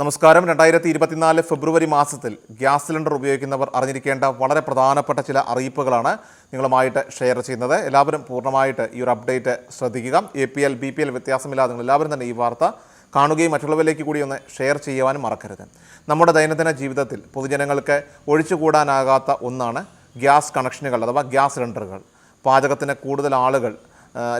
നമസ്കാരം. രണ്ടായിരത്തി ഇരുപത്തിനാല് ഫെബ്രുവരി മാസത്തിൽ ഗ്യാസ് സിലിണ്ടർ ഉപയോഗിക്കുന്നവർ അറിഞ്ഞിരിക്കേണ്ട വളരെ പ്രധാനപ്പെട്ട ചില അറിയിപ്പുകളാണ് നിങ്ങളുമായിട്ട് ഷെയർ ചെയ്യുന്നത്. എല്ലാവരും പൂർണമായിട്ട് ഈ ഒരു അപ്ഡേറ്റ് ശ്രദ്ധിക്കുക. A P L B P L വ്യത്യാസമില്ലാതെ നിങ്ങൾ എല്ലാവരും തന്നെ ഈ വാർത്ത കാണുകയും മറ്റുള്ളവരിലേക്ക് കൂടി ഒന്ന് ഷെയർ ചെയ്യുവാനും മറക്കരുത്. നമ്മുടെ ദൈനംദിന ജീവിതത്തിൽ പൊതുജനങ്ങൾക്ക് ഒഴിച്ചുകൂടാനാകാത്ത ഒന്നാണ് ഗ്യാസ് കണക്ഷനുകൾ അഥവാ ഗ്യാസ് സിലിണ്ടറുകൾ. പാചകത്തിന് കൂടുതൽ ആളുകൾ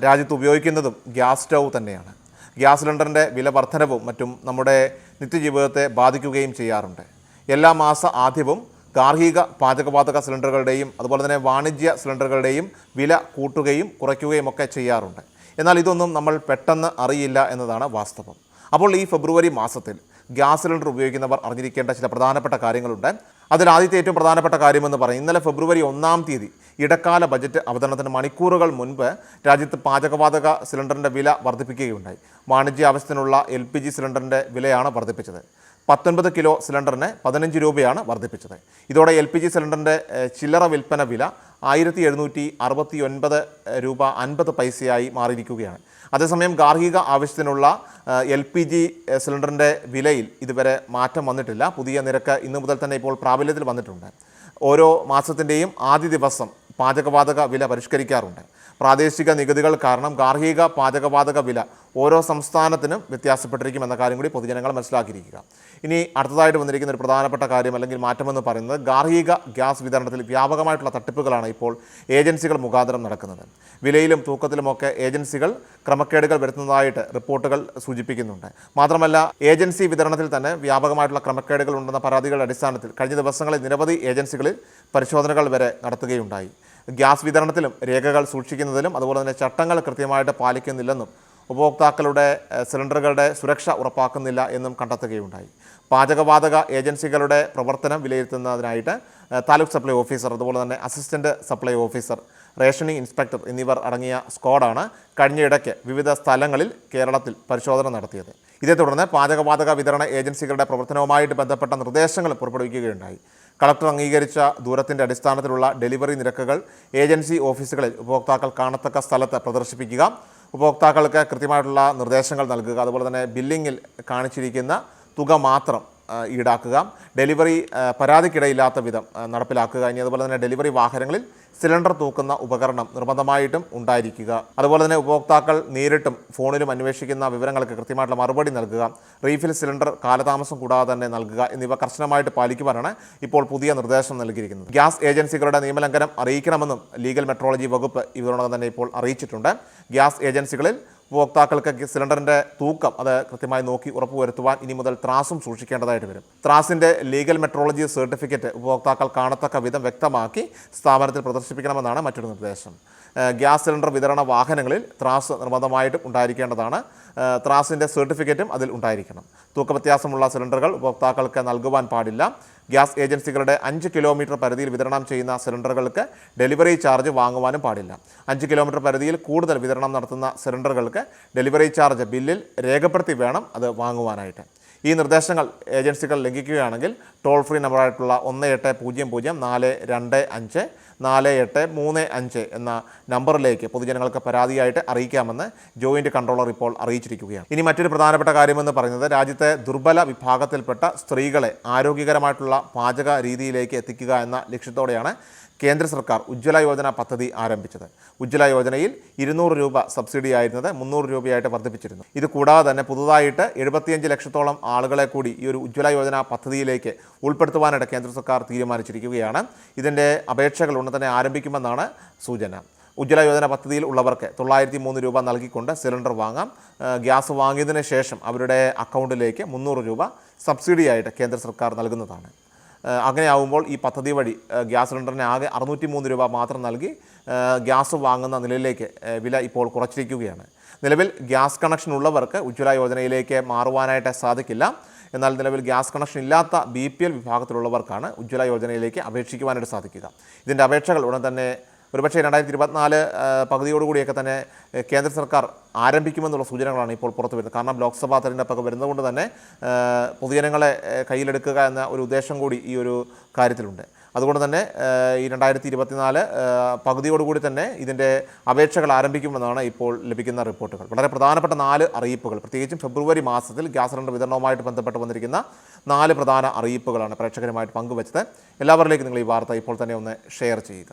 രാജ്യത്ത് ഉപയോഗിക്കുന്നതും ഗ്യാസ് സ്റ്റൗ തന്നെയാണ്. ഗ്യാസ് സിലിണ്ടറിന്റെ വില വർധനവും മറ്റും നമ്മുടെ നിത്യജീവിതത്തെ ബാധിക്കുകയും ചെയ്യാറുണ്ട്. എല്ലാ മാസ ആദ്യവും ഗാർഹിക പാചകവാതക സിലിണ്ടറുകളുടെയും അതുപോലെ തന്നെ വാണിജ്യ സിലിണ്ടറുകളുടെയും വില കൂട്ടുകയും കുറയ്ക്കുകയും ഒക്കെ ചെയ്യാറുണ്ട്. എന്നാൽ ഇതൊന്നും നമ്മൾ പെട്ടെന്ന് അറിയില്ല എന്നതാണ് വാസ്തവം. അപ്പോൾ ഈ ഫെബ്രുവരി മാസത്തിൽ ഗ്യാസ് സിലിണ്ടർ ഉപയോഗിക്കുന്നവർ അറിഞ്ഞിരിക്കേണ്ട ചില പ്രധാനപ്പെട്ട കാര്യങ്ങളുണ്ട്. അതിൽ ആദ്യത്തെ ഏറ്റവും പ്രധാനപ്പെട്ട കാര്യമെന്ന് പറയും. ഇന്നലെ ഫെബ്രുവരി ഒന്നാം തീയതി ഇടക്കാല ബജറ്റ് അവതരണത്തിന് മണിക്കൂറുകൾ മുൻപ് രാജ്യത്ത് പാചകവാതക സിലിണ്ടറിന്റെ വില വർദ്ധിപ്പിക്കുകയുണ്ടായി. വാണിജ്യ ആവശ്യത്തിനുള്ള എൽ പി ജി സിലിണ്ടറിന്റെ വിലയാണ് വർദ്ധിപ്പിച്ചത്. പത്തൊൻപത് കിലോ സിലിണ്ടറിന് പതിനഞ്ച് രൂപയാണ് വർദ്ധിപ്പിച്ചത്. ഇതോടെ എൽ പി ജി സിലിണ്ടറിന്റെ ചില്ലറ വിൽപ്പന വില ആയിരത്തി എഴുന്നൂറ്റി അറുപത്തി ഒൻപത് രൂപ അൻപത് പൈസയായി മാറിയിരിക്കുകയാണ്. അതേസമയം ഗാർഹിക ആവശ്യത്തിനുള്ള എൽ പി ജി സിലിണ്ടറിന്റെ വിലയിൽ ഇതുവരെ മാറ്റം വന്നിട്ടില്ല. പുതിയ നിരക്ക് ഇന്നു മുതൽ തന്നെ ഇപ്പോൾ പ്രാബല്യത്തിൽ വന്നിട്ടുണ്ട്. ഓരോ മാസത്തിന്റെയും ആദ്യ ദിവസം പാചകവാതക വില പരിഷ്കരിക്കാറുണ്ട്. പ്രാദേശിക നികുതികൾ കാരണം ഗാർഹിക പാചകവാതക വില ഓരോ സംസ്ഥാനത്തിനും വ്യത്യാസപ്പെട്ടിരിക്കും എന്ന കാര്യം കൂടി പൊതുജനങ്ങൾ മനസ്സിലാക്കിയിരിക്കുക. ഇനി അടുത്തതായിട്ട് വന്നിരിക്കുന്ന ഒരു പ്രധാനപ്പെട്ട കാര്യം അല്ലെങ്കിൽ മാറ്റമെന്ന് പറയുന്നത് ഗാർഹിക ഗ്യാസ് വിതരണത്തിൽ വ്യാപകമായിട്ടുള്ള തട്ടിപ്പുകളാണ് ഇപ്പോൾ ഏജൻസികൾ മുഖാന്തരം നടക്കുന്നത്. വിലയിലും തൂക്കത്തിലുമൊക്കെ ഏജൻസികൾ ക്രമക്കേടുകൾ വരുത്തുന്നതായിട്ട് റിപ്പോർട്ടുകൾ സൂചിപ്പിക്കുന്നുണ്ട്. മാത്രമല്ല ഏജൻസി വിതരണത്തിൽ തന്നെ വ്യാപകമായിട്ടുള്ള ക്രമക്കേടുകൾ ഉണ്ടെന്ന പരാതികളുടെ അടിസ്ഥാനത്തിൽ കഴിഞ്ഞ ദിവസങ്ങളിൽ നിരവധി ഏജൻസികളിൽ പരിശോധനകൾ വരെ നടത്തുകയുണ്ടായി. ഗ്യാസ് വിതരണത്തിലും രേഖകൾ സൂക്ഷിക്കുന്നതിലും അതുപോലെ തന്നെ ചട്ടങ്ങൾ കൃത്യമായിട്ട് പാലിക്കുന്നില്ലെന്നും ഉപഭോക്താക്കളുടെ സിലിണ്ടറുകളുടെ സുരക്ഷ ഉറപ്പാക്കുന്നില്ല എന്നും കണ്ടെത്തുകയുണ്ടായി. പാചകവാതക ഏജൻസികളുടെ പ്രവർത്തനം വിലയിരുത്തുന്നതിനായിട്ട് താലൂക്ക് സപ്ലൈ ഓഫീസർ അതുപോലെ തന്നെ assistant supply officer rationing inspector എന്നിവർ അടങ്ങിയ സ്ക്വാഡാണ് കഴിഞ്ഞയിടയ്ക്ക് വിവിധ സ്ഥലങ്ങളിൽ കേരളത്തിൽ പരിശോധന നടത്തിയത്. ഇതേ തുടർന്ന് പാചകവാതക വിതരണ ഏജൻസികളുടെ പ്രവർത്തനവുമായിട്ട് ബന്ധപ്പെട്ട നിർദ്ദേശങ്ങൾ പുറപ്പെടുവിക്കുകയുണ്ടായി. കളക്ടർ അംഗീകരിച്ച ദൂരത്തിന്റെ അടിസ്ഥാനത്തിലുള്ള ഡെലിവറി നിരക്കുകൾ ഏജൻസി ഓഫീസുകളിൽ ഉപഭോക്താക്കൾ കാണത്തക്ക സ്ഥലത്ത് പ്രദർശിപ്പിക്കുക ഉപഭോക്താക്കൾക്ക് കൃത്യമായിട്ടുള്ള നിർദ്ദേശങ്ങൾ നൽകുക അതുപോലെ തന്നെ ബില്ലിങ്ങിൽ കാണിച്ചിരിക്കുന്ന തുക മാത്രം ഈടാക്കുക. ഡെലിവറി പരാതിക്കിടയില്ലാത്ത വിധം നടപ്പിലാക്കുക. ഇനി അതുപോലെ തന്നെ ഡെലിവറി വാഹനങ്ങളിൽ സിലിണ്ടർ തൂക്കുന്ന ഉപകരണം നിർബന്ധമായിട്ടും ഉണ്ടായിരിക്കുക. അതുപോലെ തന്നെ ഉപഭോക്താക്കൾ നേരിട്ടും ഫോണിലും അന്വേഷിക്കുന്ന വിവരങ്ങൾക്ക് കൃത്യമായിട്ടുള്ള മറുപടി നൽകുക. റീഫിൽ സിലിണ്ടർ കാലതാമസം കൂടാതെ തന്നെ നൽകുക എന്നിവ കർശനമായിട്ട് പാലിക്കുവാനാണ് ഇപ്പോൾ പുതിയ നിർദ്ദേശം നൽകിയിരിക്കുന്നത്. ഗ്യാസ് ഏജൻസികളുടെ നിയമലംഘനം അറിയിക്കണമെന്നും ലീഗൽ മെട്രോളജി വകുപ്പ് ഇതിനോടകം തന്നെ ഇപ്പോൾ അറിയിച്ചിട്ടുണ്ട്. ഗ്യാസ് ഏജൻസികളിൽ ഉപഭോക്താക്കൾക്ക് സിലിണ്ടറിന്റെ തൂക്കം അത് കൃത്യമായി നോക്കി ഉറപ്പുവരുത്തുവാൻ ഇനി മുതൽ ത്രാസും സൂക്ഷിക്കേണ്ടതായിട്ട് വരും. ത്രാസിന്റെ ലീഗൽ മെട്രോളജി സർട്ടിഫിക്കറ്റ് ഉപഭോക്താക്കൾ കാണത്തക്ക വിധം വ്യക്തമാക്കി സ്ഥാപനത്തിൽ പ്രദർശിപ്പിക്കണമെന്നാണ് മറ്റൊരു നിർദ്ദേശം. ഗ്യാസ് സിലിണ്ടർ വിതരണ വാഹനങ്ങളിൽ ത്രാസ് നിർബന്ധമായിട്ടും ഉണ്ടായിരിക്കേണ്ടതാണ്. ത്രാസിന്റെ സർട്ടിഫിക്കറ്റും അതിൽ ഉണ്ടായിരിക്കണം. തൂക്കവ്യത്യാസമുള്ള സിലിണ്ടറുകൾ ഉപഭോക്താക്കൾക്ക് നൽകുവാൻ പാടില്ല. ഗ്യാസ് ഏജൻസികളുടെ അഞ്ച് കിലോമീറ്റർ പരിധിയിൽ വിതരണം ചെയ്യുന്ന സിലിണ്ടറുകൾക്ക് ഡെലിവറി ചാർജ് വാങ്ങുവാനും പാടില്ല. അഞ്ച് കിലോമീറ്റർ പരിധിയിൽ കൂടുതൽ വിതരണം നടത്തുന്ന സിലിണ്ടറുകൾക്ക് ഡെലിവറി ചാർജ് ബില്ലിൽ രേഖപ്പെടുത്തി വേണം അത് വാങ്ങുവാനായിട്ട്. ഈ നിർദ്ദേശങ്ങൾ ഏജൻസികൾ ലംഘിക്കുകയാണെങ്കിൽ ടോൾ ഫ്രീ നമ്പറായിട്ടുള്ള ഒന്ന് എട്ട് പൂജ്യം പൂജ്യം നാല് രണ്ട് അഞ്ച് നാല് എട്ട് മൂന്ന് അഞ്ച് എന്ന നമ്പറിലേക്ക് പൊതുജനങ്ങൾക്ക് പരാതിയായിട്ട് അറിയിക്കാമെന്ന് ജോയിന്റ് കൺട്രോളർ ഇപ്പോൾ അറിയിച്ചിരിക്കുകയാണ്. ഇനി മറ്റൊരു പ്രധാനപ്പെട്ട കാര്യമെന്ന് പറയുന്നത് രാജ്യത്തെ ദുർബല വിഭാഗത്തിൽപ്പെട്ട സ്ത്രീകളെ ആരോഗ്യകരമായിട്ടുള്ള പാചക രീതിയിലേക്ക് എത്തിക്കുക എന്ന ലക്ഷ്യത്തോടെയാണ് കേന്ദ്ര സർക്കാർ ഉജ്ജ്വല യോജന പദ്ധതി ആരംഭിച്ചത്. ഉജ്ജ്വല യോജനയിൽ ഇരുന്നൂറ് രൂപ സബ്സിഡി ആയിരുന്നത് മുന്നൂറ് രൂപയായിട്ട് വർദ്ധിപ്പിച്ചിരുന്നു. ഇത് കൂടാതെ തന്നെ പുതുതായിട്ട് എഴുപത്തിയഞ്ച് ലക്ഷത്തോളം ആളുകളെ കൂടി ഈ ഒരു ഉജ്ജ്വല യോജന പദ്ധതിയിലേക്ക് ഉൾപ്പെടുത്തുവാനായിട്ട് കേന്ദ്ര സർക്കാർ തീരുമാനിച്ചിരിക്കുകയാണ്. ഇതിന്റെ അപേക്ഷകൾ ഉടൻ തന്നെ ആരംഭിക്കുമെന്നാണ് സൂചന. ഉജ്ജ്വല യോജന പദ്ധതിയിൽ ഉള്ളവർക്ക് തൊള്ളായിരത്തി മൂന്ന് രൂപ നൽകിക്കൊണ്ട് സിലിണ്ടർ വാങ്ങാം. ഗ്യാസ് വാങ്ങിയതിന് ശേഷം അവരുടെ അക്കൗണ്ടിലേക്ക് മുന്നൂറ് രൂപ സബ്സിഡിയായിട്ട് കേന്ദ്ര സർക്കാർ നൽകുന്നതാണ്. അങ്ങനെയാവുമ്പോൾ ഈ പദ്ധതി വഴി ഗ്യാസ് സിലിണ്ടറിന് ആകെ അറുന്നൂറ്റി മൂന്ന് രൂപ മാത്രം നൽകി ഗ്യാസ് വാങ്ങുന്ന നിലയിലേക്ക് വില ഇപ്പോൾ കുറച്ചിരിക്കുകയാണ്. നിലവിൽ ഗ്യാസ് കണക്ഷൻ ഉള്ളവർക്ക് ഉജ്ജ്വല യോജനയിലേക്ക് മാറുവാനായിട്ട് സാധിക്കില്ല. എന്നാൽ നിലവിൽ ഗ്യാസ് കണക്ഷൻ ഇല്ലാത്ത ബി പി എൽ വിഭാഗത്തിലുള്ളവർക്കാണ് ഉജ്ജ്വല യോജനയിലേക്ക് അപേക്ഷിക്കുവാനായിട്ട് സാധിക്കുക. ഇതിന്റെ അപേക്ഷകൾ ഉടൻ തന്നെ ഒരുപക്ഷെ രണ്ടായിരത്തി ഇരുപത്തിനാല് പകുതിയോടുകൂടിയൊക്കെ തന്നെ കേന്ദ്ര സർക്കാർ ആരംഭിക്കുമെന്നുള്ള സൂചനകളാണ് ഇപ്പോൾ പുറത്തു വരുന്നത്. കാരണം ലോക്സഭാ തെരഞ്ഞെടുപ്പൊക്കെ വരുന്നതുകൊണ്ട് തന്നെ പൊതുജനങ്ങളെ കയ്യിലെടുക്കുക എന്ന ഒരു ഉദ്ദേശം കൂടി ഈ ഒരു കാര്യത്തിലുണ്ട്. അതുകൊണ്ട് തന്നെ ഈ രണ്ടായിരത്തി ഇരുപത്തിനാല് പകുതിയോടുകൂടി തന്നെ ഇതിന്റെ അപേക്ഷകൾ ആരംഭിക്കുമെന്നാണ് ഇപ്പോൾ ലഭിക്കുന്ന റിപ്പോർട്ടുകൾ. വളരെ പ്രധാനപ്പെട്ട നാല് അറിയിപ്പുകൾ. പ്രത്യേകിച്ചും ഫെബ്രുവരി മാസത്തിൽ ഗ്യാസ് സിലിണ്ടർ വിതരണവുമായിട്ട് ബന്ധപ്പെട്ട് വന്നിരിക്കുന്ന നാല് പ്രധാന അറിയിപ്പുകളാണ് പ്രേക്ഷകരുമായിട്ട് പങ്കുവച്ചത്. എല്ലാവരിലേക്കും നിങ്ങൾ ഈ വാർത്ത ഇപ്പോൾ തന്നെ ഒന്ന് ഷെയർ ചെയ്യുക.